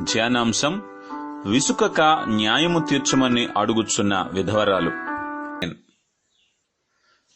ధ్యానాంశం విసుకక న్యాయము తీర్చమని అడుగుచున్న విధవరాలు.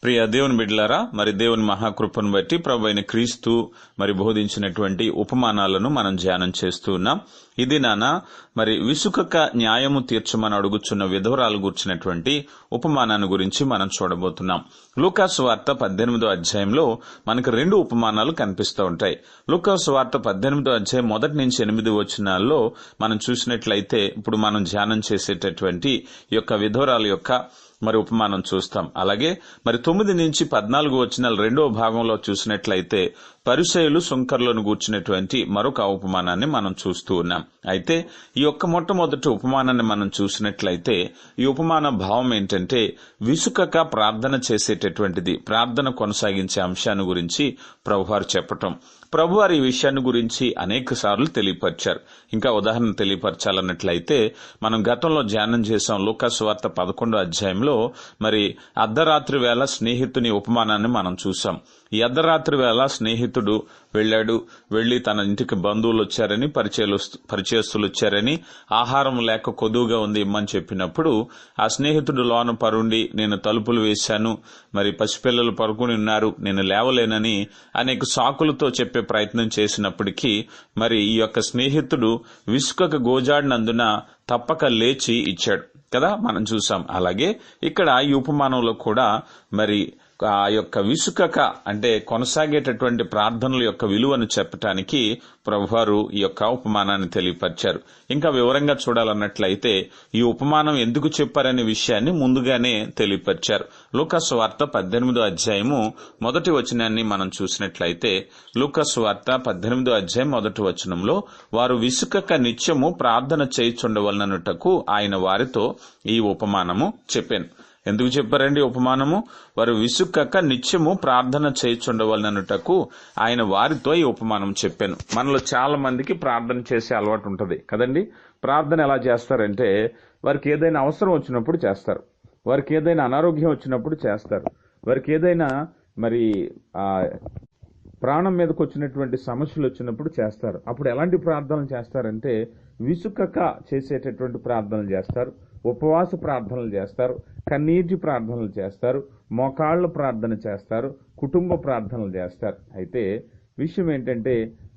ప్రియ దేవుని బిడ్డలారా మరి దేవుని మహాకృపను బట్టి ప్రభు అయిన క్రీస్తు మరి బోధించినటువంటి ఉపమానాలను మనం ధ్యానం చేస్తూ ఉన్నాం. ఇది నాన్న మరి విసుకక న్యాయము తీర్చమని అడుగుచున్న విధవరాలు గుర్చినటువంటి ఉపమానాన్ని గురించి మనం చూడబోతున్నాం. లూకాసు వార్త పద్దెనిమిదో అధ్యాయంలో మనకు రెండు ఉపమానాలు కనిపిస్తూ ఉంటాయి. లూకాసు వార్త పద్దెనిమిదో అధ్యాయం మొదటి నుంచి ఎనిమిది వచనాల్లో మనం చూసినట్లయితే ఇప్పుడు మనం ధ్యానం చేసేటటువంటి యొక్క విధవరాల యొక్క మరి ఉపమానం చూస్తాం. అలాగే మరి తొమ్మిది నుంచి పద్నాలుగు వచ్చిన రెండవ భాగంలో చూసినట్లయితే పరిసయులు సుంకర్లను గూర్చినటువంటి మరొక ఉపమానాన్ని మనం చూస్తూ ఉన్నాం. అయితే ఈ యొక్క మొట్టమొదటి ఉపమానాన్ని మనం చూసినట్లయితే ఈ ఉపమాన భావం ఏంటంటే విసుకక ప్రార్థన చేసేటటువంటిది ప్రార్థన కొనసాగించే అంశాన్ని గురించి ప్రభువారు చెప్పటం. ప్రభువారు ఈ విషయాన్ని గురించి అనేక సార్లు తెలియపరిచారు. ఇంకా ఉదాహరణ తెలియపరచాలన్నట్లయితే మనం గతంలో ధ్యానం చేసాం లూకాసు వార్త పదకొండో అధ్యాయంలో మరి అర్ధరాత్రి వేళ స్నేహితుని ఉపమానాన్ని మనం చూసాం ఈ అర్ధరాత్రి వేళ స్నేహితుడు వెళ్ళాడు. వెళ్ళి తన ఇంటికి బంధువులు వచ్చారని పరిచయలు పరిచయస్తులు వచ్చారని ఆహారం లేక కొదువుగా ఉంది ఇమ్మని చెప్పినప్పుడు ఆ స్నేహితుడు లోన పరుండి నేను తలుపులు వేశాను. మరి పసిపిల్లలు పరుకుని ఉన్నారు. నేను లేవలేనని అనేక సాకులతో చెప్పే ప్రయత్నం చేసినప్పటికీ మరి ఈ యొక్క స్నేహితుడు విసుకకు గోజాడినందున తప్పక లేచి ఇచ్చాడు. కదా మనం చూసాం. అలాగే ఇక్కడ ఈ ఉపమానంలో కూడా మరి ఆ యొక్క విసుకక అంటే కొనసాగేటటువంటి ప్రార్థనల యొక్క విలువను చెప్పటానికి ప్రభువారు ఈ యొక్క ఉపమానాన్ని తెలియపరిచారు. ఇంకా వివరంగా చూడాలన్నట్లయితే ఈ ఉపమానం ఎందుకు చెప్పారనే విషయాన్ని ముందుగానే తెలియపరిచారు. లూకస్ వార్త పద్దెనిమిదో అధ్యాయము మొదటి వచనాన్ని మనం చూసినట్లయితే లూకస్ వార్త పద్దెనిమిదో అధ్యాయం మొదటి వచనంలో వారు విసుకక నిత్యము ప్రార్థన చేయిచుండవలనటకు ఆయన వారితో ఈ ఉపమానము చెప్పాను. ఎందుకు చెప్పారండి ఉపమానము? వారు విసుక్కక నిత్యము ప్రార్థన చేయుచుండవలనటకు ఆయన వారితో ఈ ఉపమానం చెప్పాను. మనలో చాలా మందికి ప్రార్థన చేసే అలవాటు ఉంటుంది. కదండి? ప్రార్థన ఎలా చేస్తారంటే వారికి ఏదైనా అవసరం వచ్చినప్పుడు చేస్తారు. వారికి ఏదైనా అనారోగ్యం వచ్చినప్పుడు చేస్తారు. వారికి ఏదైనా మరి ఆ ప్రాణం మీదకి వచ్చినటువంటి సమస్యలు వచ్చినప్పుడు చేస్తారు. అప్పుడు ఎలాంటి ప్రార్థనలు చేస్తారంటే విసుకక చేసేటటువంటి ప్రార్థనలు చేస్తారు. ఉపవాస ప్రార్థనలు చేస్తారు కన్నీటి ప్రార్థనలు చేస్తారు మోకాళ్ళ ప్రార్థన చేస్తారు కుటుంబ ప్రార్థనలు చేస్తారు. అయితే విషయం ఏంటంటే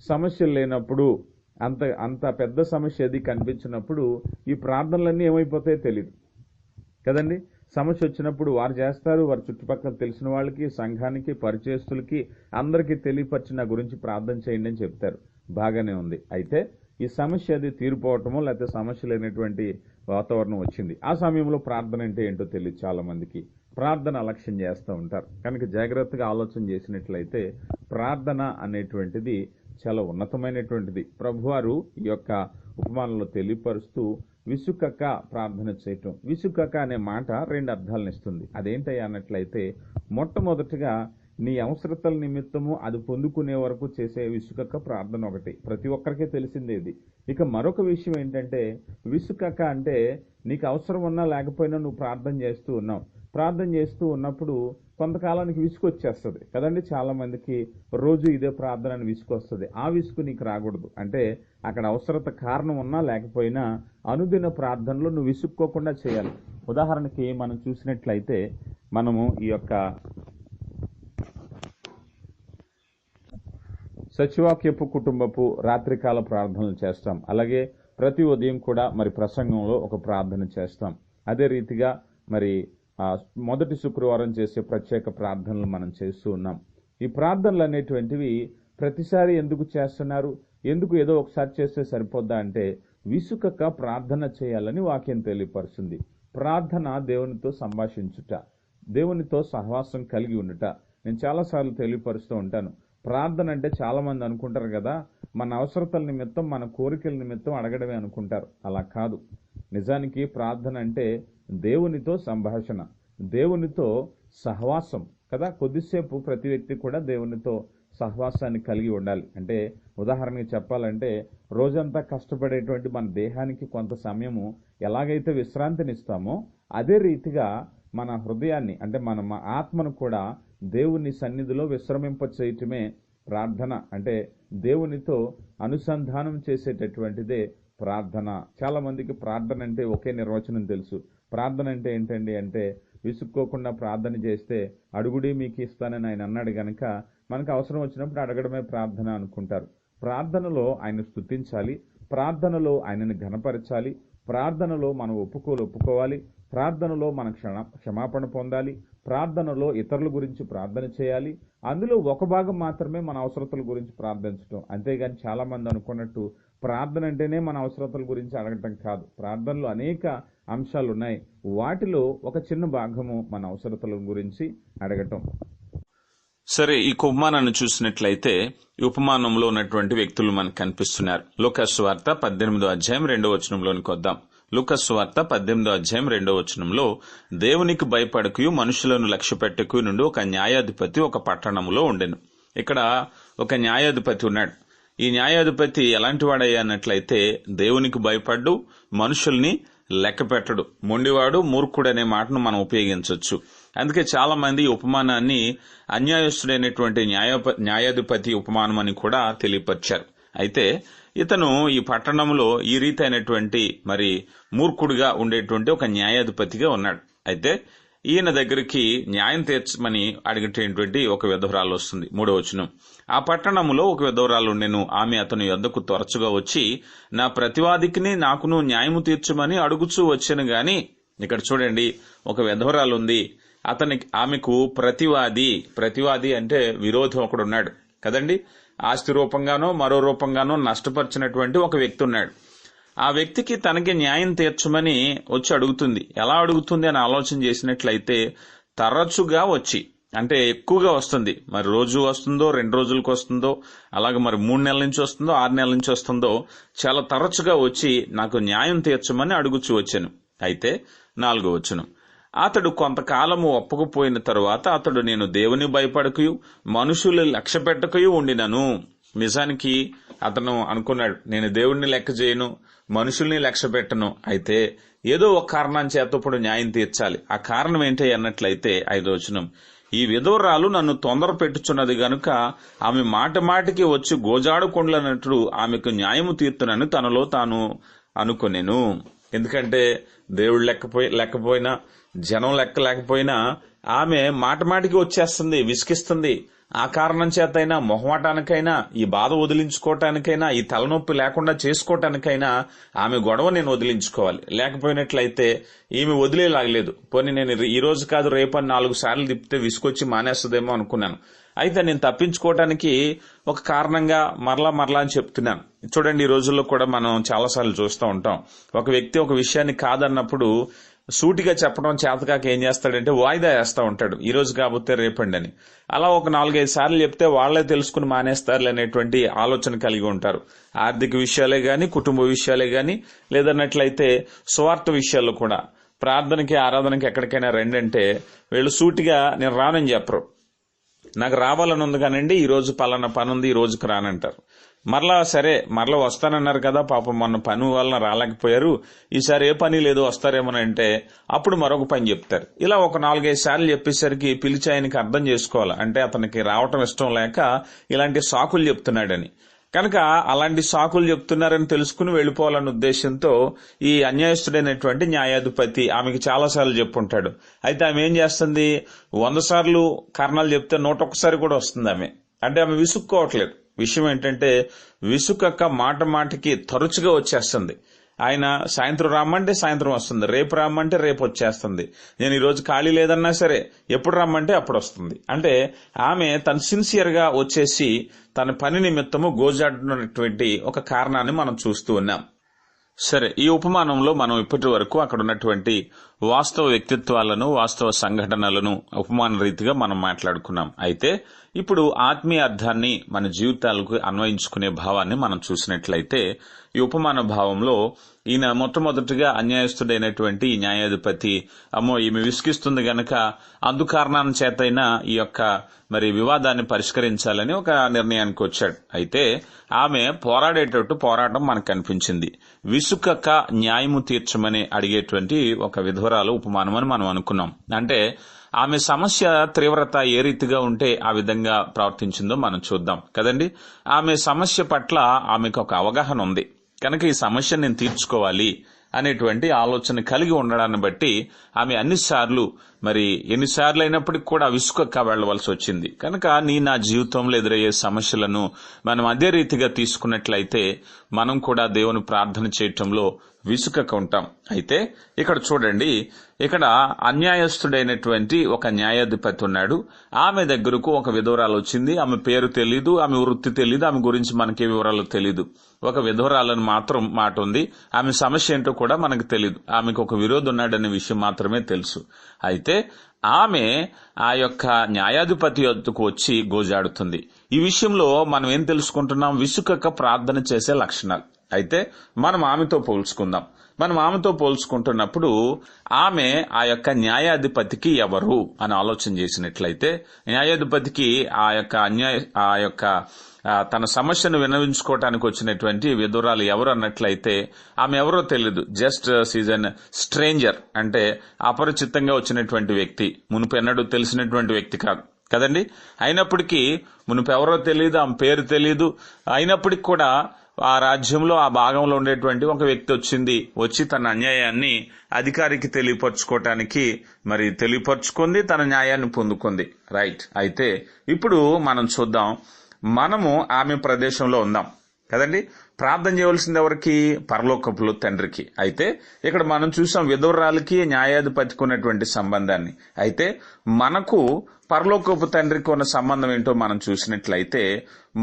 సమస్యలు లేనప్పుడు అంత అంత పెద్ద సమస్య అది కనిపించినప్పుడు ఈ ప్రార్థనలన్నీ ఏమైపోతాయో తెలియదు కదండి? సమస్య వచ్చినప్పుడు వారు చేస్తారు వారి చుట్టుపక్కల తెలిసిన వాళ్ళకి సంఘానికి పరిచయస్తులకి అందరికీ తెలియపరిచి నా గురించి ప్రార్థన చేయండి అని చెప్తారు. బాగానే ఉంది. అయితే ఈ సమస్య అది తీరిపోవటమో లేకపోతే సమస్య లేనటువంటి వాతావరణం వచ్చింది. ఆ సమయంలో ప్రార్థన అంటే ఏంటో తెలియదు చాలా మందికి ప్రార్థన అలక్ష్యం చేస్తూ ఉంటారు. కనుక జాగ్రత్తగా ఆలోచన చేసినట్లయితే ప్రార్థన అనేటువంటిది చాలా ఉన్నతమైనటువంటిది. ప్రభువారు ఈ యొక్క ఉపమానంలో తెలియపరుస్తూ విసుకక ప్రార్థన చేయటం. విసుకక అనే మాట రెండు అర్థాలను ఇస్తుంది. అదేంటయ్యా అన్నట్లయితే మొట్టమొదటిగా నీ అవసరతల నిమిత్తము అది పొందుకునే వరకు చేసే విసుకక ప్రార్థన ఒకటి. ప్రతి ఒక్కరికి తెలిసిందే ఇది. ఇక మరొక విషయం ఏంటంటే విసుకక అంటే నీకు అవసరం ఉన్నా లేకపోయినా నువ్వు ప్రార్థన చేస్తూ ఉన్నావు. ప్రార్థన చేస్తూ ఉన్నప్పుడు కొంతకాలానికి విసుగు వచ్చేస్తుంది కదండి? చాలామందికి రోజు ఇదే ప్రార్థన అని విసుగు వస్తుంది ఆ విసుగు నీకు రాకూడదు. అంటే అక్కడ అవసరత కారణం ఉన్నా లేకపోయినా అనుదిన ప్రార్థనలో నువ్వు విసుక్కోకుండా చేయాలి. ఉదాహరణకి మనం చూసినట్లయితే మనము ఈ యొక్క సచివాక్యపు కుటుంబపు రాత్రికాల ప్రార్థనలు చేస్తాం. అలాగే ప్రతి ఉదయం కూడా మరి ప్రసంగంలో ఒక ప్రార్థన చేస్తాం. అదే రీతిగా మరి మొదటి శుక్రవారం చేసే ప్రత్యేక ప్రార్థనలు మనం చేస్తూ ఉన్నాం. ఈ ప్రార్థనలు అనేటువంటివి ప్రతిసారి ఎందుకు చేస్తున్నారు? ఎందుకు ఏదో ఒకసారి చేస్తే సరిపోద్దా అంటే విసుకక ప్రార్థన చేయాలని వాక్యం తెలియపరుస్తుంది. ప్రార్థన దేవునితో సంభాషించుట దేవునితో సహవాసం కలిగి ఉండుట. నేను చాలాసార్లు తెలియపరుస్తూ ఉంటాను. ప్రార్థన అంటే చాలామంది అనుకుంటారు కదా మన అవసరతల నిమిత్తం మన కోరికల నిమిత్తం అడగడమే అనుకుంటారు. అలా కాదు. నిజానికి ప్రార్థన అంటే దేవునితో సంభాషణ దేవునితో సహవాసం కదా. కొద్దిసేపు ప్రతి వ్యక్తి కూడా దేవునితో సహవాసాన్ని కలిగి ఉండాలి. అంటే ఉదాహరణకి చెప్పాలంటే రోజంతా కష్టపడేటువంటి మన దేహానికి కొంత సమయము ఎలాగైతే విశ్రాంతినిస్తామో అదే రీతిగా మన హృదయాన్ని అంటే మన ఆత్మను కూడా దేవుని సన్నిధిలో విశ్రమింప చేయటమే ప్రార్థన. అంటే దేవునితో అనుసంధానం చేసేటటువంటిదే ప్రార్థన. చాలామందికి ప్రార్థన అంటే ఒకే నిర్వచనం తెలుసు. ప్రార్థన అంటే ఏంటండి అంటే విసుక్కోకుండా ప్రార్థన చేస్తే అడుగుడి మీకు ఇస్తానని ఆయన అన్నాడు గనక మనకు అవసరం వచ్చినప్పుడు అడగడమే ప్రార్థన అనుకుంటారు. ప్రార్థనలో ఆయన స్తుతించాలి. ప్రార్థనలో ఆయనను ఘనపరచాలి. ప్రార్థనలో మనం ఒప్పుకోలు ఒప్పుకోవాలి. ప్రార్థనలో మనం క్షణ క్షమాపణ పొందాలి. ప్రార్థనలో ఇతరుల గురించి ప్రార్థన చేయాలి. అందులో ఒక భాగం మాత్రమే మన అవసరతల గురించి ప్రార్థించడం అంతేగాని చాలా మంది అనుకున్నట్టు ప్రార్థన అంటేనే మన అవసరతల గురించి అడగటం కాదు. ప్రార్థనలో అనేక అంశాలు ఉన్నాయి వాటిలో ఒక చిన్న భాగము మన అవసరతల గురించి అడగటం. సరే ఈ ఉపమానాన్ని చూసినట్లయితే ఈ ఉపమానంలో ఉన్నటువంటి వ్యక్తులు మనకు కనిపిస్తున్నారు. లుకస్ వార్త పద్దెనిమిదో అధ్యాయం రెండో వచనంలోనికి వద్దాం లూకస్ వార్త పద్దెనిమిదో అధ్యాయం రెండో వచనంలో దేవునికి భయపడకు మనుషులను లక్ష్యపెట్టకు నుండి ఒక న్యాయాధిపతి ఒక పట్టణంలో ఉండెను. ఇక్కడ ఒక న్యాయాధిపతి ఉన్నాడు. ఈ న్యాయాధిపతి ఎలాంటి వాడయ్యానట్లయితే దేవునికి భయపడ్డు మనుషుల్ని లెక్క పెట్టడు మొండివాడు మూర్ఖుడు అనే మాటను మనం ఉపయోగించవచ్చు అందుకే చాలా మంది ఉపమానాన్ని అన్యాయస్తుడైనటువంటి న్యాయప న్యాయాధిపతి ఉపమానం అని కూడా తెలియపరిచారు. అయితే ఇతను ఈ పట్టణంలో ఈ రీతి అయినటువంటి మరి మూర్ఖుడిగా ఉండేటువంటి ఒక న్యాయాధిపతిగా ఉన్నాడు. అయితే ఈయన దగ్గరికి న్యాయం తీర్చమని అడిగేటటువంటి ఒక విధవరాలు వస్తుంది. మూడో వచనం. ఆ పట్టణంలో ఒక విధవరాలు నేను ఆమె అతని యొద్దకు తరచుగా వచ్చి నా ప్రతివాదికిని నాకును న్యాయము తీర్చమని అడుగుచూ వచ్చాను గాని ఇక్కడ చూడండి ఒక విధవరాలు ఉంది. అతనికి ఆమెకు ప్రతివాది ప్రతివాది అంటే విరోధం ఒకడున్నాడు కదండి? ఆస్తి రూపంగానో మరో రూపంగానో నష్టపరిచినటువంటి ఒక వ్యక్తి ఉన్నాడు. ఆ వ్యక్తికి తనకి న్యాయం తీర్చమని వచ్చి అడుగుతుంది. ఎలా అడుగుతుంది అని ఆలోచన చేసినట్లయితే తరచుగా వచ్చి అంటే ఎక్కువగా వస్తుంది. మరి రోజు వస్తుందో రెండు రోజులకు వస్తుందో అలాగే మరి మూడు నెలల నుంచి వస్తుందో ఆరు నెలల నుంచి వస్తుందో చాలా తరచుగా వచ్చి నాకు న్యాయం తీర్చమని అడుగుచూ వచ్చాను. అయితే నాలుగో వచ్చును అతడు కొంతకాలము ఒప్పకపోయిన తరువాత అతడు నేను దేవుని భయపడకయు మనుషులు లక్ష్య పెట్టకయు ఉండినను. నిజానికి అతను అనుకున్నాడు నేను దేవుణ్ణి లెక్క చేయను మనుషుల్ని లక్ష్య పెట్టను. అయితే ఏదో ఒక కారణం చేత ఇప్పుడు న్యాయం తీర్చాలి. ఆ కారణం ఏంటి అన్నట్లయితే ఐదోచనం ఈ విధవరాలు నన్ను తొందర పెట్టుచున్నది గనుక ఆమె మాట మాటికి వచ్చి గోజాడుకొండ్లన్నట్లు ఆమెకు న్యాయము తీర్తునని తనలో తాను అనుకునేను. ఎందుకంటే దేవుడు లెక్కపోయి లేకపోయినా జనం లెక్క లేకపోయినా ఆమె మాట మాటికి వచ్చేస్తుంది విసికిస్తుంది ఆ కారణం చేతైనా మొహమాటానికైనా ఈ బాధ వదిలించుకోవటానికైనా ఈ తలనొప్పి లేకుండా చేసుకోవటానికైనా ఆమె గొడవ నేను వదిలించుకోవాలి. లేకపోయినట్లయితే ఈమె వదిలేలాగలేదు పోనీ నేను ఈ రోజు కాదు రేపని నాలుగు సార్లు తిప్పితే విసుకొచ్చి మానేస్తుందేమో అనుకున్నాను. అయితే నేను తప్పించుకోవటానికి ఒక కారణంగా మరలా మరలా అని చెప్తున్నాను. చూడండి ఈ రోజుల్లో కూడా మనం చాలాసార్లు చూస్తూ ఉంటాం. ఒక వ్యక్తి ఒక విషయాన్ని కాదన్నప్పుడు సూటిగా చెప్పడం చేతకాక ఏం చేస్తాడంటే వాయిదా వేస్తా ఉంటాడు. ఈ రోజు కాకపోతే రేపండి అని. అలా ఒక నాలుగైదు సార్లు చెప్తే వాళ్ళే తెలుసుకుని మానేస్తారు అనేటువంటి ఆలోచన కలిగి ఉంటారు. ఆర్థిక విషయాలే గాని కుటుంబ విషయాలే గాని లేదన్నట్లయితే స్వార్థ విషయాల్లో కూడా. ప్రార్థనకి ఆరాధనకి ఎక్కడికైనా రెండంటే వీళ్ళు సూటిగా నేను రానని చెప్పరు. నాకు రావాలని ఉంది కానండి ఈ రోజు పలానా పని ఉంది ఈ రోజుకి రానంటారు. మరలా సరే మరలా వస్తానన్నారు కదా పాపం మొన్న పని వలన రాలేకపోయారు. ఈసారి ఏ పని లేదు వస్తారేమోనంటే అప్పుడు మరొక పని చెప్తారు. ఇలా ఒక నాలుగైదు సార్లు చెప్పేసరికి పిలిచి ఆయనకి అర్థం చేసుకోవాలి. అంటే అతనికి రావటం ఇష్టం లేక ఇలాంటి సాకులు చెప్తున్నాడని. కనుక అలాంటి సాకులు చెప్తున్నారని తెలుసుకుని వెళ్ళిపోవాలన్న ఉద్దేశంతో ఈ అన్యాయస్తుడైనటువంటి న్యాయాధిపతి ఆమెకి చాలా సార్లు చెప్పుంటాడు. అయితే ఆమె ఏం చేస్తుంది? వంద సార్లు కారణాలు చెప్తే నూట ఒక్కసారి కూడా వస్తుంది ఆమె. అంటే ఆమె విసుక్కోవట్లేదు. విషయం ఏంటంటే విసుకక్క మాట మాటకి తరచుగా వచ్చేస్తుంది. ఆయన సాయంత్రం రమ్మంటే సాయంత్రం వస్తుంది రేపు రమ్మంటే రేపు వచ్చేస్తుంది. నేను ఈరోజు ఖాళీ లేదన్నా సరే ఎప్పుడు రమ్మంటే అప్పుడు వస్తుంది. అంటే ఆమె తను సిన్సియర్గా వచ్చేసి తన పని నిమిత్తము గోజాడుతున్నటువంటి ఒక కారణాన్ని మనం చూస్తూ ఉన్నాం. సరే ఈ ఉపమానంలో మనం ఇప్పటి వరకు అక్కడ ఉన్నటువంటి వాస్తవ వ్యక్తిత్వాలను వాస్తవ సంఘటనలను ఉపమాన రీతిగా మనం మాట్లాడుకున్నాం. అయితే ఇప్పుడు ఆత్మీయ అర్థాన్ని మన జీవితాలకు అన్వయించుకునే భావాన్ని మనం చూసినట్లయితే ఈ ఉపమాన భావంలో ఈయన మొట్టమొదటిగా అన్యాయస్తుడైనటువంటి న్యాయాధిపతి అమ్మో ఈమె విసిగిస్తుంది గనక అందుకారణాన్ని చేతైనా ఈ యొక్క మరి వివాదాన్ని పరిష్కరించాలని ఒక నిర్ణయానికి వచ్చాడు. అయితే ఆమె పోరాడేటట్టు పోరాటం మనకు కనిపించింది విసుకక న్యాయము తీర్చమని అడిగేటువంటి ఒక విధ విధవరాలు ఉపమానం అని మనం అనుకున్నాం. అంటే ఆమె సమస్య తీవ్రత ఏ రీతిగా ఉంటే ఆ విధంగా ప్రవర్తించిందో మనం చూద్దాం. కదండి? ఆమె సమస్య పట్ల ఆమెకు ఒక అవగాహన ఉంది. కనుక ఈ సమస్య నేను తీర్చుకోవాలి అనేటువంటి ఆలోచన కలిగి ఉండడాన్ని బట్టి ఆమె అన్నిసార్లు మరి ఎన్నిసార్లు అయినప్పటికీ కూడా విసుకక్క వెళ్ళవలసి వచ్చింది. కనుక నీ నా జీవితంలో ఎదురయ్యే సమస్యలను మనం అదే రీతిగా తీసుకున్నట్లయితే మనం కూడా దేవుని ప్రార్థన చేయటంలో విసుకక ఉంటాం. అయితే ఇక్కడ చూడండి ఇక్కడ అన్యాయస్తుడైనటువంటి ఒక న్యాయాధిపతి ఉన్నాడు. ఆమె దగ్గరకు ఒక విధవరాలు వచ్చింది. ఆమె పేరు తెలీదు ఆమె వృత్తి తెలీదు ఆమె గురించి మనకి వివరాలు తెలీదు. ఒక విధవరాలను మాత్రం మాట ఉంది. ఆమె సమస్య ఏంటో కూడా మనకు తెలియదు ఆమెకు ఒక విరోధం ఉన్నాడనే విషయం మాత్రమే తెలుసు. అయితే ఆమె ఆ యొక్క న్యాయాధిపతి వద్దకు వచ్చి గోజాడుతుంది. ఈ విషయంలో మనం ఏం తెలుసుకుంటున్నాం? విసుకక ప్రార్థన చేసే లక్షణాలు. అయితే మనం ఆమెతో పోల్చుకుందాం. మనం ఆమెతో పోల్చుకుంటున్నప్పుడు ఆమె ఆ యొక్క న్యాయాధిపతికి ఎవరు అని ఆలోచన చేసినట్లయితే న్యాయాధిపతికి ఆ యొక్క అన్యాయ ఆ యొక్క తన సమస్యను వినవించుకోవటానికి వచ్చినటువంటి విధురాలు ఎవరు అన్నట్లయితే ఆమె ఎవరో తెలియదు జస్ట్ సీజన్ స్ట్రేంజర్ అంటే అపరిచితంగా వచ్చినటువంటి వ్యక్తి. మునుపు ఎన్నడూ తెలిసినటువంటి వ్యక్తి కాదు. కదండి? అయినప్పటికీ మునుపు ఎవరో తెలియదు ఆమె పేరు తెలియదు అయినప్పటికీ కూడా ఆ రాజ్యంలో ఆ భాగంలో ఉండేటువంటి ఒక వ్యక్తి వచ్చింది వచ్చి తన అన్యాయాన్ని అధికారికి తెలియపరచుకోవటానికి మరి తెలియపరుచుకుంది తన న్యాయాన్ని పొందుకుంది. రైట్ అయితే ఇప్పుడు మనం చూద్దాం. మనము ఆమె ప్రదేశంలో ఉందాం. కదండి? ప్రార్థన చేయవలసింది ఎవరికి? పరలోకపులు తండ్రికి. అయితే ఇక్కడ మనం చూసాం విధవరాలకి న్యాయాధిపతికి ఉన్నటువంటి సంబంధాన్ని. అయితే మనకు పరలోకపు తండ్రికి ఉన్న సంబంధం ఏంటో మనం చూసినట్లయితే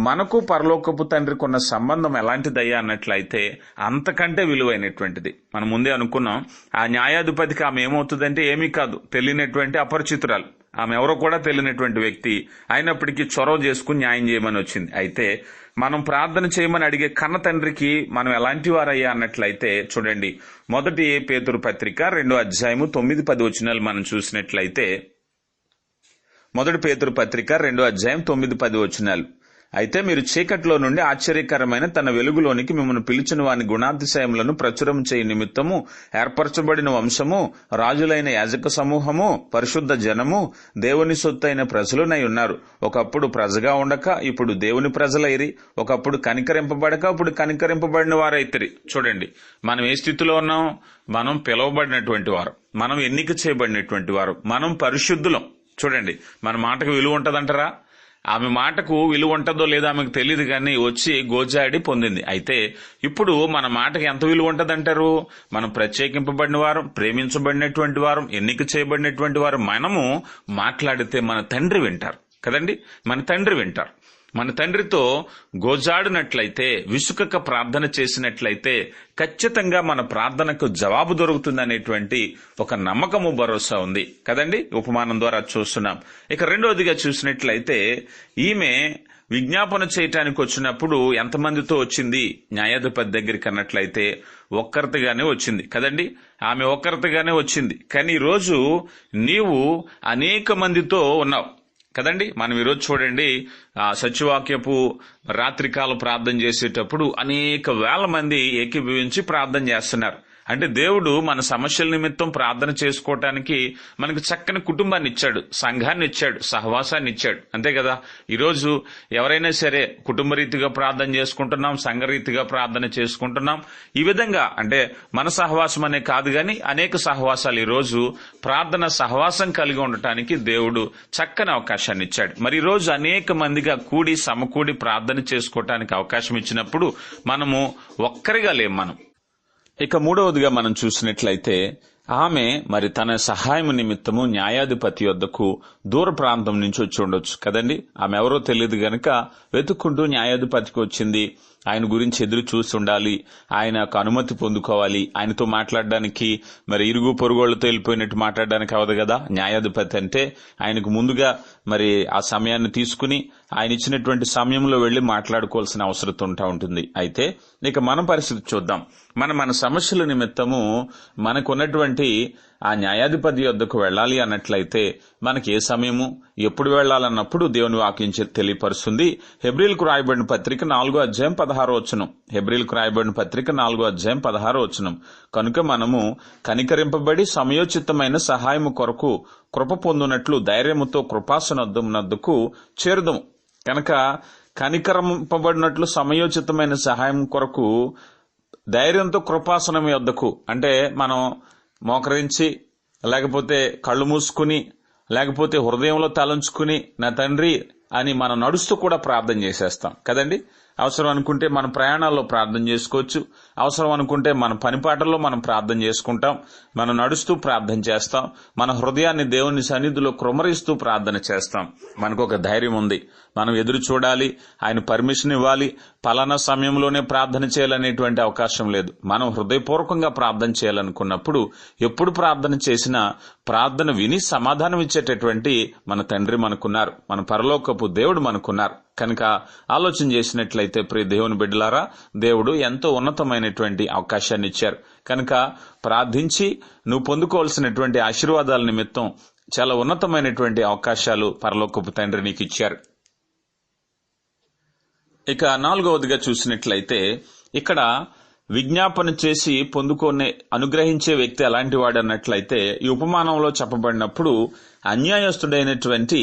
మనకు పరలోకపు తండ్రికి ఉన్న సంబంధం ఎలాంటిదయ్యా అన్నట్లయితే అంతకంటే విలువైనటువంటిది. మనం ముందే అనుకున్నాం ఆ న్యాయాధిపతికి ఆమె ఏమవుతుందంటే ఏమీ కాదు తెలియనటువంటి అపరిచితురాలు. ఆమె ఎవరో కూడా తెలియనటువంటి వ్యక్తి అయినప్పటికీ చొరవ చేసుకుని న్యాయం చేయమని వచ్చింది. అయితే మనం ప్రార్థన చేయమని అడిగే కన్న తండ్రికి మనం ఎలాంటి వారయ్యా అన్నట్లయితే చూడండి. మొదటి పేతురు పత్రిక రెండో అధ్యాయము తొమ్మిది పది వచనాలు మనం చూసినట్లయితే మొదటి పేతురు పత్రిక రెండో అధ్యాయం తొమ్మిది పది వచనాలు. అయితే మీరు చీకట్లో నుండి ఆశ్చర్యకరమైన తన వెలుగులోనికి మిమ్మల్ని పిలిచిన వాని గుణాతిశయములను ప్రచురం చేయ నిమిత్తము ఏర్పరచబడిన వంశము రాజులైన యాజక సమూహము పరిశుద్ధ జనము దేవుని సొత్తైన ప్రజలునై ఉన్నారు. ఒకప్పుడు ప్రజగా ఉండక ఇప్పుడు దేవుని ప్రజలైరి. ఒకప్పుడు కనికరింపబడక ఇప్పుడు కనికరింపబడిన వారైతిరి. చూడండి మనం ఏ స్థితిలో ఉన్నాం? మనం పిలువబడినటువంటి వారు. మనం ఎన్నిక చేయబడినటువంటి వారు. మనం పరిశుద్ధులం. చూడండి మన మాటకు విలువ ఉంటదంటారా? ఆమె మాటకు విలువ ఉంటుందో లేదో ఆమెకు తెలియదు కానీ వచ్చి గోజాడి పొందింది. అయితే ఇప్పుడు మన మాటకు ఎంత విలువ ఉంటదంటారు? మనం ప్రత్యేకింపబడిన వారం ప్రేమించబడినటువంటి వారం ఎన్నిక చేయబడినటువంటి వారు మనము మాట్లాడితే మన తండ్రి వింటారు. కదండి? మన తండ్రి వింటారు. మన తండ్రితో గోజాడినట్లయితే విసుకక ప్రార్థన చేసినట్లయితే ఖచ్చితంగా మన ప్రార్థనకు జవాబు దొరుకుతుందనేటువంటి ఒక నమ్మకము భరోసా ఉంది. కదండి? ఉపమానం ద్వారా చూస్తున్నాం. ఇక రెండవదిగా చూసినట్లయితే ఈమె విజ్ఞాపన చేయటానికి వచ్చినప్పుడు ఎంతమందితో వచ్చింది? న్యాయాధిపతి దగ్గరికి అన్నట్లయితే ఒక్కరితగానే వచ్చింది. కదండి? ఆమె ఒక్కరితగానే వచ్చింది. కానీ ఈరోజు నీవు అనేక మందితో ఉన్నావు. కదండి? మనం ఈరోజు చూడండి సచివాక్యపు సత్యవాక్యపు రాత్రికాల ప్రార్థన చేసేటప్పుడు అనేక వేల మంది ఏకీభవించి ప్రార్థన చేస్తున్నారు. అంటే దేవుడు మన సమస్యల నిమిత్తం ప్రార్థన చేసుకోవటానికి మనకు చక్కని కుటుంబాన్ని ఇచ్చాడు సంఘాన్ని ఇచ్చాడు సహవాసాన్ని ఇచ్చాడు. అంతే కదా? ఈరోజు ఎవరైనా సరే కుటుంబ రీతిగా ప్రార్థన చేసుకుంటున్నాం సంఘ రీతిగా ప్రార్థన చేసుకుంటున్నాం. ఈ విధంగా అంటే మన సహవాసం అనే కాదు గాని అనేక సహవాసాలు ఈరోజు ప్రార్థన సహవాసం కలిగి ఉండటానికి దేవుడు చక్కని అవకాశాన్ని ఇచ్చాడు. మరి ఈరోజు అనేక మందిగా కూడి సమకూడి ప్రార్థన చేసుకోవటానికి అవకాశం ఇచ్చినప్పుడు మనము ఒక్కరిగా లేం మనం. ఇక మూడవదిగా మనం చూసినట్లయితే ఆమె మరి తన సహాయం నిమిత్తము న్యాయాధిపతి వద్దకు దూర ప్రాంతం నుంచి వచ్చి ఉండొచ్చు కదండి? ఆమె ఎవరో తెలియదు గనక వెతుక్కుంటూ న్యాయాధిపతికి వచ్చింది. ఆయన గురించి ఎదురు చూసి ఉండాలి. ఆయనకు అనుమతి పొందుకోవాలి. ఆయనతో మాట్లాడడానికి మరి ఇరుగు పొరుగోళ్ళతో వెళ్ళిపోయినట్టు మాట్లాడడానికి అవదు కదా? న్యాయాధిపతి అంటే ఆయనకు ముందుగా మరి ఆ సమయాన్ని తీసుకుని ఆయన ఇచ్చినటువంటి సమయంలో వెళ్ళి మాట్లాడుకోవాల్సిన అవసరం ఉంటా ఉంటుంది. అయితే ఇక మన పరిస్థితి చూద్దాం. మన మన సమస్యల నిమిత్తము మనకున్నటువంటి ఆ న్యాయాధిపతి యొద్దకు వెళ్ళాలి అన్నట్లయితే మనకి ఏ సమయము ఎప్పుడు వెళ్ళాలన్నప్పుడు దేవుని వాక్యం తెలియపరుస్తుంది. హెబ్రిల్కు రాయబడిన పత్రిక నాలుగో అధ్యాయం పదహారో వచనం. హెబ్రిల్కు రాయబడిన పత్రిక నాలుగో అధ్యాయం పదహారో వచనం. కనుక మనము కనికరింపబడి సమయోచితమైన సహాయము కొరకు కృప పొందునట్లు ధైర్యముతో కృపాసనద్దుకు చేరుదము. కనుక కనికరింపబడినట్లు సమయోచితమైన సహాయం కొరకు ధైర్యంతో కృపాసనం యొద్దకు అంటే మనం మోకరించి లేకపోతే కళ్ళు మూసుకుని లేకపోతే హృదయంలో తలంచుకుని నా తండ్రి అని మనం నడుస్తూ కూడా ప్రార్థన చేసేస్తాం. కదండి? అవసరం అనుకుంటే మన ప్రయాణాల్లో ప్రార్థన చేసుకోవచ్చు. అవసరం అనుకుంటే మన పనిపాటల్లో మనం ప్రార్థన చేసుకుంటాం. మనం నడుస్తూ ప్రార్థన చేస్తాం. మన హృదయాన్ని దేవుని సన్నిధిలో కృమరిస్తూ ప్రార్థన చేస్తాం. మనకు ఒక ధైర్యం ఉంది. మనం ఎదురు చూడాలి ఆయన పర్మిషన్ ఇవ్వాలి పలానా సమయంలోనే ప్రార్థన చేయాలనేటువంటి అవకాశం లేదు. మనం హృదయపూర్వకంగా ప్రార్థన చేయాలనుకున్నప్పుడు ఎప్పుడు ప్రార్థన చేసినా ప్రార్థన విని సమాధానం ఇచ్చేటటువంటి మన తండ్రి మనకున్నారు. మన పరలోకపు దేవుడు మనకున్నారు. కనుక ఆలోచన చేసినట్లయితే ప్రియ దేవుని బిడ్డలారా దేవుడు ఎంతో ఉన్నతమైనటువంటి అవకాశాన్ని ఇచ్చారు. కనుక ప్రార్థించి నువ్వు పొందుకోవాల్సినటువంటి ఆశీర్వాదాల నిమిత్తం చాలా ఉన్నతమైనటువంటి అవకాశాలు పరలోకపు తండ్రి నీకు ఇచ్చారు. ఇక నాలుగవదిగా చూసినట్లయితే ఇక్కడ విజ్ఞాపన చేసి పొందుకునే అనుగ్రహించే వ్యక్తి అలాంటి వాడు అన్నట్లయితే ఈ ఉపమానంలో చెప్పబడినప్పుడు అన్యాయస్తుడైనటువంటి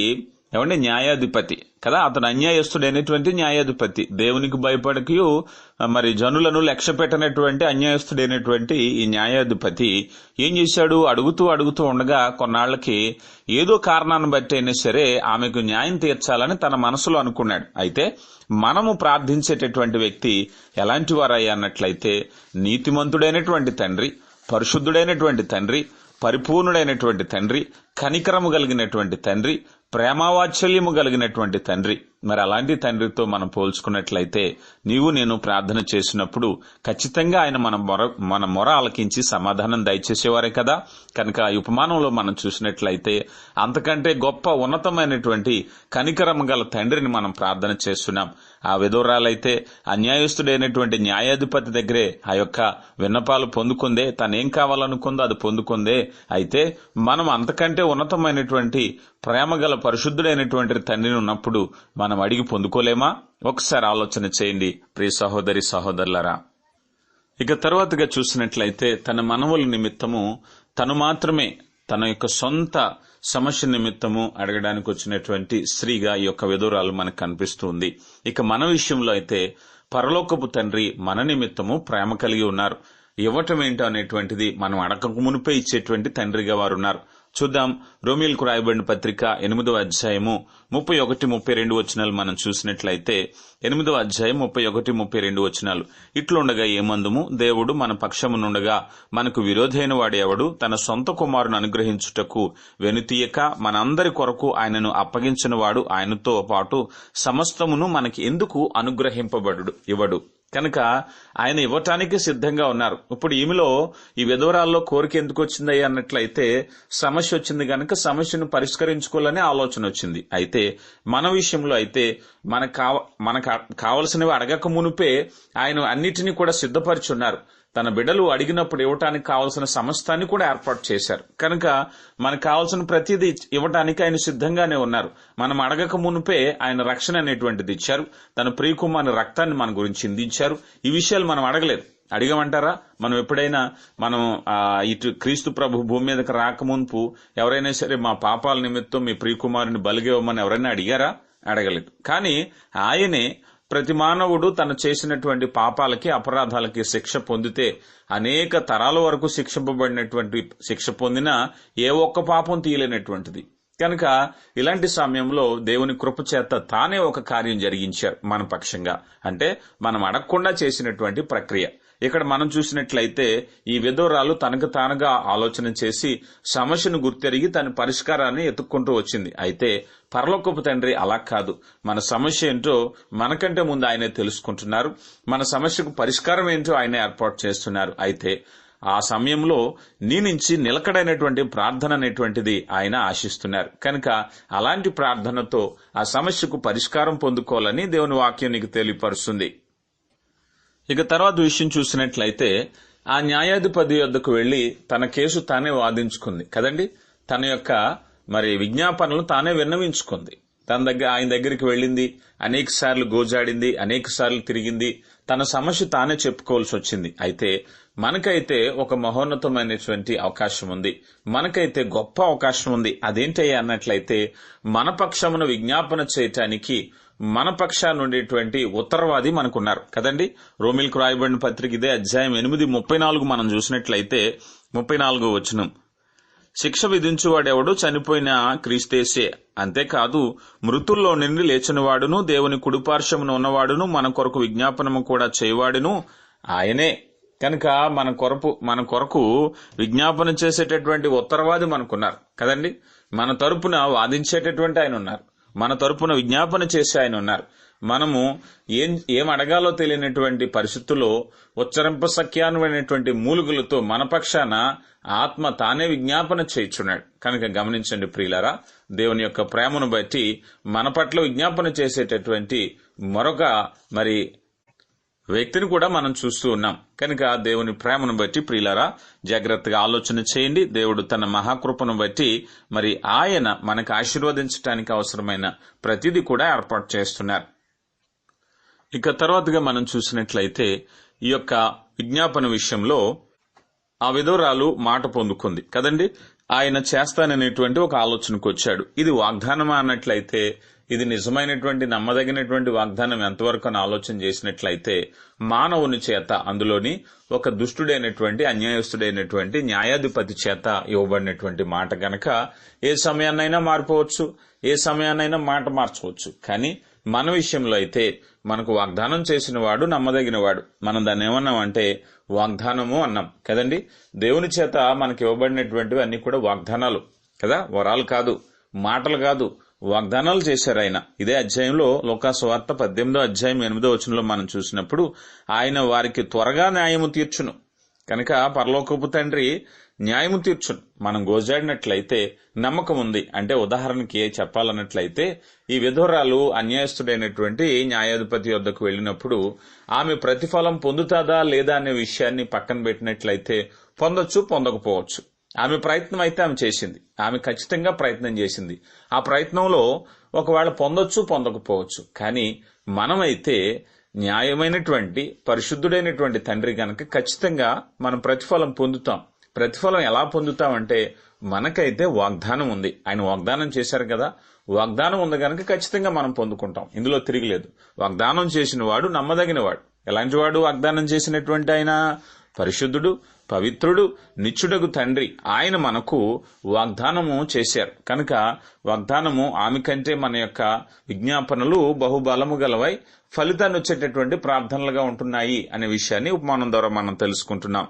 ఏమంటే న్యాయాధిపతి. కదా అతను అన్యాయస్తుడైనటువంటి న్యాయాధిపతి. దేవునికి భయపడకయు మరి జనులను లక్ష్య పెట్టనటువంటి అన్యాయస్తుడైనటువంటి ఈ న్యాయాధిపతి ఏం చేశాడు? అడుగుతూ అడుగుతూ ఉండగా కొన్నాళ్ళకి ఏదో కారణాన్ని బట్టి అయినా సరే ఆమెకు న్యాయం తీర్చాలని తన మనసులో అనుకున్నాడు. అయితే మనము ప్రార్థించేటటువంటి వ్యక్తి ఎలాంటి వారయ్యా అన్నట్లయితే నీతిమంతుడైనటువంటి తండ్రి పరిశుద్ధుడైనటువంటి తండ్రి పరిపూర్ణుడైనటువంటి తండ్రి కనికరము కలిగినటువంటి తండ్రి ప్రేమవాత్సల్యము కలిగినటువంటి తండ్రి. మరి అలాంటి తండ్రితో మనం పోల్చుకున్నట్లయితే నీవు నేను ప్రార్థన చేసినప్పుడు ఖచ్చితంగా ఆయన మన మొర మన మొర ఆలకించి సమాధానం దయచేసేవారే కదా. కనుక ఈ ఉపమానంలో మనం చూసినట్లయితే అంతకంటే గొప్ప ఉన్నతమైనటువంటి కనికరము గల తండ్రిని మనం ప్రార్థన చేస్తున్నాం. ఆ విధురాలైతే అన్యాయస్తుడైనటువంటి న్యాయాధిపతి దగ్గరే ఆ యొక్క విన్నపాలు పొందుకుందే. తనేం కావాలనుకుందో అది పొందుకుందే. అయితే మనం అంతకంటే ఉన్నతమైనటువంటి ప్రేమగల పరిశుద్ధుడైనటువంటి తండ్రిని ఉన్నప్పుడు మనం అడిగి పొందుకోలేమా? ఒకసారి ఆలోచన చేయండి ప్రియ సహోదరి సహోదరులరా. ఇక తర్వాతగా చూసినట్లయితే తన మనవుల నిమిత్తము తను మాత్రమే తన యొక్క సొంత సమస్య నిమిత్తము అడగడానికి వచ్చినటువంటి స్త్రీగా ఈ యొక్క విధురాలు మనకు కనిపిస్తుంది ఇక మన విషయంలో అయితే పరలోకపు తండ్రి మన నిమిత్తము ప్రేమ కలిగి ఉన్నారు. ఇవ్వటం ఏంటో అనేటువంటిది మనం అడగక మునిపే ఇచ్చేటువంటి తండ్రిగా వారు ఉన్నారు. చూద్దాం. రోమిల్కు రాయబడిన పత్రిక ఎనిమిదవ అధ్యాయము ముప్పై ఒకటి ముప్పై రెండు వచనాలు మనం చూసినట్లయితే ఎనిమిదవ అధ్యాయం ముప్పై ఒకటి ముప్పై రెండు వచనాలు. ఇట్లుండగా ఏమందుము? దేవుడు మన పక్షమునుండగా మనకు విరోధైన వాడేవాడు తన సొంత కుమారును అనుగ్రహించుటకు వెనుతీయక మనందరి కొరకు ఆయనను అప్పగించిన వాడు ఆయనతో పాటు సమస్తమును మనకి ఎందుకు అనుగ్రహింపబడు ఇవ్వడు? కనుక ఆయన ఇవ్వటానికి సిద్ధంగా ఉన్నారు. ఇప్పుడు ఈమెలో ఈ విధవరాల్లో కోరిక ఎందుకు వచ్చిందయ్యా అన్నట్లయితే సమస్య వచ్చింది కనుక సమస్యను పరిష్కరించుకోవాలనే ఆలోచన వచ్చింది. అయితే మన విషయంలో అయితే మన కావ మనకు కావలసినవి అడగక మునిపే ఆయన అన్నిటినీ కూడా సిద్ధపరిచున్నారు. తన బిడ్డలు అడిగినప్పుడు ఇవ్వటానికి కావలసిన సమస్తాన్ని కూడా ఏర్పాటు చేశారు. కనుక మనకు కావలసిన ప్రతిదీ ఇవ్వటానికి ఆయన సిద్ధంగానే ఉన్నారు. మనం అడగక మునిపే ఆయన రక్షణ అనేటువంటిది ఇచ్చారు. తన ప్రియకుమారి రక్తాన్ని మన గురించి ఇందించారు ఈ విషయాలు మనం అడగలేదు. అడిగమంటారా? మనం ఎప్పుడైనా మనం ఇటు క్రీస్తు ప్రభు భూమి మీదకి రాకముంపు ఎవరైనా సరే మా పాపాల నిమిత్తం మీ ప్రియకుమారుని బలిగివ్వమని ఎవరైనా అడిగారా? అడగలేదు. కానీ ఆయనే ప్రతి మానవుడు తను చేసినటువంటి పాపాలకి అపరాధాలకి శిక్ష పొందితే అనేక తరాల వరకు శిక్షింపబడినటువంటి శిక్ష పొందినా ఏ ఒక్క పాపం తీయలేనటువంటిది. కనుక ఇలాంటి సమయంలో దేవుని కృప చేత తానే ఒక కార్యం జరిగించారు మన పక్షంగా. అంటే మనం అడగకుండా చేసినటువంటి ప్రక్రియ. ఇక్కడ మనం చూసినట్లయితే ఈ విధవరాలు తనకు తానుగా ఆలోచన చేసి సమస్యను గుర్తెరిగి తన పరిష్కారాన్ని ఎత్తుక్కుంటూ వచ్చింది. అయితే పరలోకపు తండ్రి అలా కాదు. మన సమస్య ఏంటో మనకంటే ముందు ఆయనే తెలుసుకుంటున్నారు. మన సమస్యకు పరిష్కారం ఏంటో ఆయన ఏర్పాటు చేస్తున్నారు. అయితే ఆ సమయంలో నీ నుంచి నిలకడైనటువంటి ప్రార్థన అనేటువంటిది ఆయన ఆశిస్తున్నారు. కనుక అలాంటి ప్రార్థనతో ఆ సమస్యకు పరిష్కారం పొందుకోవాలని దేవుని వాక్యం నీకు తెలియపరుస్తుంది. ఇక తర్వాత విషయం చూసినట్లయితే ఆ న్యాయాధిపతి వద్దకు వెళ్ళి తన కేసు తానే వాదించుకుంది. కదండి? తన యొక్క మరి విజ్ఞాపనలు తానే విన్నవించుకుంది. తన దగ్గర ఆయన దగ్గరికి వెళ్ళింది అనేక సార్లు గోజాడింది అనేక సార్లు తిరిగింది. తన సమస్య తానే చెప్పుకోవాల్సి వచ్చింది. అయితే మనకైతే ఒక మహోన్నతమైనటువంటి అవకాశం ఉంది. మనకైతే గొప్ప అవకాశం ఉంది. అదేంటయ్యా అన్నట్లయితే మన పక్షమును విజ్ఞాపన చేయటానికి మన పక్షాన్ని ఉండేటువంటి ఉత్తరవాది మనకున్నారు. కదండి? రోమిల్కు రాయబడిన పత్రిక ఇదే అధ్యాయం ఎనిమిది ముప్పై నాలుగు మనం చూసినట్లయితే ముప్పై నాలుగో వచనం. శిక్ష విధించువాడెవడు చనిపోయిన క్రీస్తేసే. అంతేకాదు మృతుల్లో నుండి లేచినవాడును దేవుని కుడిపార్శ్వమున ఉన్నవాడును మన కొరకు విజ్ఞాపనము కూడా చేయవాడును ఆయనే. కనుక మన కొరకు మన కొరకు విజ్ఞాపన చేసేటటువంటి ఉత్తరవాది మనకున్నారు. కదండి? మన తరపున వాదించేటటువంటి ఆయన ఉన్నారు. మన తరపున విజ్ఞాపన చేసే ఆయన ఉన్నారు. మనము ఏం ఏం అడగాలో తెలియనటువంటి పరిస్థితుల్లో ఉచ్చరింపసఖ్యానమైనటువంటి మూలుగులతో మన పక్షాన ఆత్మ తానే విజ్ఞాపన చేయించున్నాడు. కనుక గమనించండి ప్రియులారా దేవుని యొక్క ప్రేమను బట్టి మన పట్ల విజ్ఞాపన చేసేటటువంటి మరొక మరి వ్యక్తిని కూడా మనం చూస్తూ ఉన్నాం. కనుక దేవుని ప్రేమను బట్టి ప్రియులరా జాగ్రత్తగా ఆలోచన చేయండి. దేవుడు తన మహాకృపను బట్టి మరి ఆయన మనకు ఆశీర్వదించడానికి అవసరమైన ప్రతిదీ కూడా ఏర్పాటు చేస్తున్నారు. ఇక తర్వాతగా మనం చూసినట్లయితే ఈ యొక్క విజ్ఞాపన విషయంలో ఆ విధురాలు మాట పొందుకుంది. కదండి? ఆయన చేస్తాననేటువంటి ఒక ఆలోచనకు వచ్చాడు ఇది వాగ్దానమా అన్నట్లయితే ఇది నిజమైనటువంటి నమ్మదగినటువంటి వాగ్దానం ఎంతవరకు అని ఆలోచన చేసినట్లయితే మానవుని చేత అందులోని ఒక దుష్టుడైనటువంటి అన్యాయస్తుడైనటువంటి న్యాయాధిపతి చేత ఇవ్వబడినటువంటి మాట గనక ఏ సమయాన్నైనా మారిపోవచ్చు ఏ సమయాన్నైనా మాట మార్చవచ్చు. కానీ మన విషయంలో అయితే మనకు వాగ్దానం చేసిన వాడు నమ్మదగినవాడు. మనం దాన్ని ఏమన్నాం అంటే వాగ్దానము అన్నాం. కదండి? దేవుని చేత మనకి ఇవ్వబడినటువంటివి అన్ని కూడా వాగ్దానాలు. కదా? వరాలు కాదు మాటలు కాదు వాగ్దానాలు చేశారు ఆయన. ఇదే అధ్యాయంలో లోకాసు వార్త పద్దెనిమిదో అధ్యాయం ఎనిమిదో వచనంలో మనం చూసినప్పుడు ఆయన వారికి త్వరగా న్యాయము తీర్చును. కనుక పరలోకపు తండ్రి న్యాయము తీర్చును. మనం గోజాడినట్లయితే నమ్మకం ఉంది. అంటే ఉదాహరణకి చెప్పాలన్నట్లయితే ఈ విధురాలు అన్యాయస్తుడైనటువంటి న్యాయాధిపతి వద్దకు వెళ్ళినప్పుడు ఆమె ప్రతిఫలం పొందుతాదా లేదా అనే విషయాన్ని పక్కన పెట్టినట్లయితే పొందొచ్చు పొందకపోవచ్చు. ఆమె ప్రయత్నం అయితే ఆమె చేసింది. ఆమె ఖచ్చితంగా ప్రయత్నం చేసింది. ఆ ప్రయత్నంలో ఒకవేళ పొందొచ్చు పొందకపోవచ్చు. కానీ మనమైతే న్యాయమైనటువంటి పరిశుద్ధుడైనటువంటి తండ్రి గనక ఖచ్చితంగా మనం ప్రతిఫలం పొందుతాం. ప్రతిఫలం ఎలా పొందుతామంటే మనకైతే వాగ్దానం ఉంది. ఆయన వాగ్దానం చేశారు కదా. వాగ్దానం ఉంది కనుక ఖచ్చితంగా మనం పొందుకుంటాం. ఇందులో తిరిగిలేదు. వాగ్దానం చేసిన వాడు నమ్మదగిన వాడు ఎలాంటి వాడు వాగ్దానం చేసినటువంటి ఆయన? పరిశుద్ధుడు పవిత్రుడు నిచ్చుడగు తండ్రి. ఆయన మనకు వాగ్దానము చేశారు. కనుక వాగ్దానము ఆమె కంటే మన యొక్క విజ్ఞాపనలు బహుబలము గలవై ఫలితాన్ని వచ్చేటటువంటి ప్రార్థనలుగా ఉంటున్నాయి అనే విషయాన్ని ఉపమానం ద్వారా మనం తెలుసుకుంటున్నాం.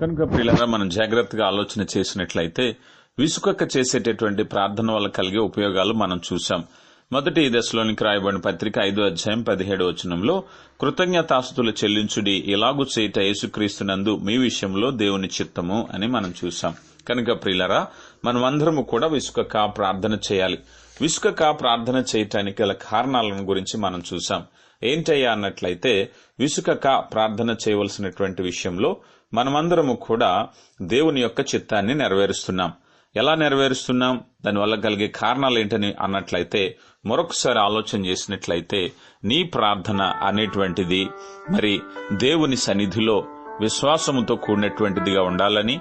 కనుక పిల్లల మనం జాగ్రత్తగా ఆలోచన చేసినట్లయితే విసుకక్క చేసేటటువంటి ప్రార్థన వల్ల కలిగే ఉపయోగాలు మనం చూసాం మొదటి ఈ దశలోనికి రాయబడిన పత్రిక ఐదో అధ్యాయం పదిహేడు వచనంలో కృతజ్ఞతాస్తులు చెల్లించుడి ఇలాగు చేయుట యేసుక్రీస్తునందు మీ విషయంలో దేవుని చిత్తము అని మనం చూసాం కనుక ప్రియులరా మనమందరము కూడా విసుకక ప్రార్థన చేయాలి. విసుకక ప్రార్థన చేయటానికి గల కారణాలను గురించి మనం చూసాం ఏంటయ్యా అన్నట్లయితే విసుకక ప్రార్థన చేయవలసినటువంటి విషయంలో మనమందరము కూడా దేవుని యొక్క చిత్తాన్ని నెరవేరుస్తున్నాం. ఎలా నెరవేరుస్తున్నాం? దానివల్ల కలిగే కారణాలు ఏంటని అన్నట్లయితే మరొకసారి ఆలోచన చేసినట్లయితే నీ ప్రార్థన అనేటువంటిది మరి దేవుని సన్నిధిలో విశ్వాసముతో కూడినటువంటిదిగా ఉండాలని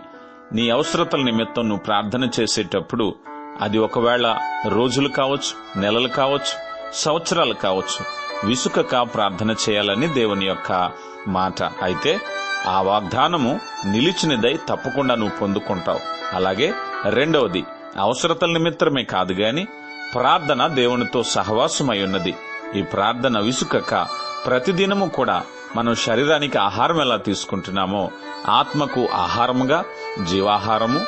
నీ అవసరతల నిమిత్తం నువ్వు ప్రార్థన చేసేటప్పుడు అది ఒకవేళ రోజులు కావచ్చు నెలలు కావచ్చు సంవత్సరాలు కావచ్చు విసుకక ప్రార్థన చేయాలని దేవుని యొక్క మాట. అయితే ఆ వాగ్దానము నిలిచినదై తప్పకుండా నువ్వు పొందుకుంటావు. అలాగే రెండవది అవసరతల నిమిత్తమే కాదు గాని ప్రార్థన దేవునితో సహవాసమై ఉన్నది. ఈ ప్రార్థన విసుకక ప్రతిదినము కూడా మనం శరీరానికి ఆహారం ఎలా తీసుకుంటున్నామో ఆత్మకు ఆహారముగా జీవాహారము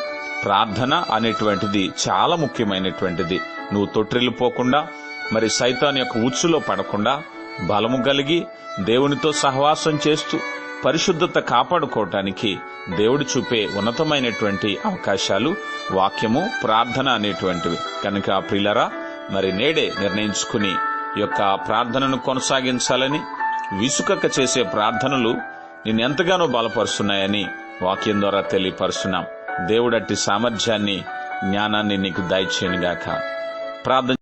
ప్రార్థన అనేటువంటిది చాలా ముఖ్యమైనటువంటిది. నువ్వు తొట్టిల్లిపోకుండా మరి సైతాన్ యొక్క ఉచ్చులో పడకుండా బలము కలిగి దేవునితో సహవాసం చేస్తూ పరిశుద్ధత కాపాడుకోవటానికి దేవుడు చూపే ఉన్నతమైనటువంటి అవకాశాలు వాక్యము ప్రార్థన అనేటువంటివి. కనుక ప్రిలరా మరి నేడే నిర్ణయించుకుని యొక్క ప్రార్థనను కొనసాగించాలని విసుకక చేసే ప్రార్థనలు నిన్నెంతగానో బలపరుస్తున్నాయని వాక్యం ద్వారా తెలియపరుస్తున్నాం. దేవుడట్టి సామర్థ్యాన్ని జ్ఞానాన్ని నీకు దయచేయనుగాక. ప్రార్థన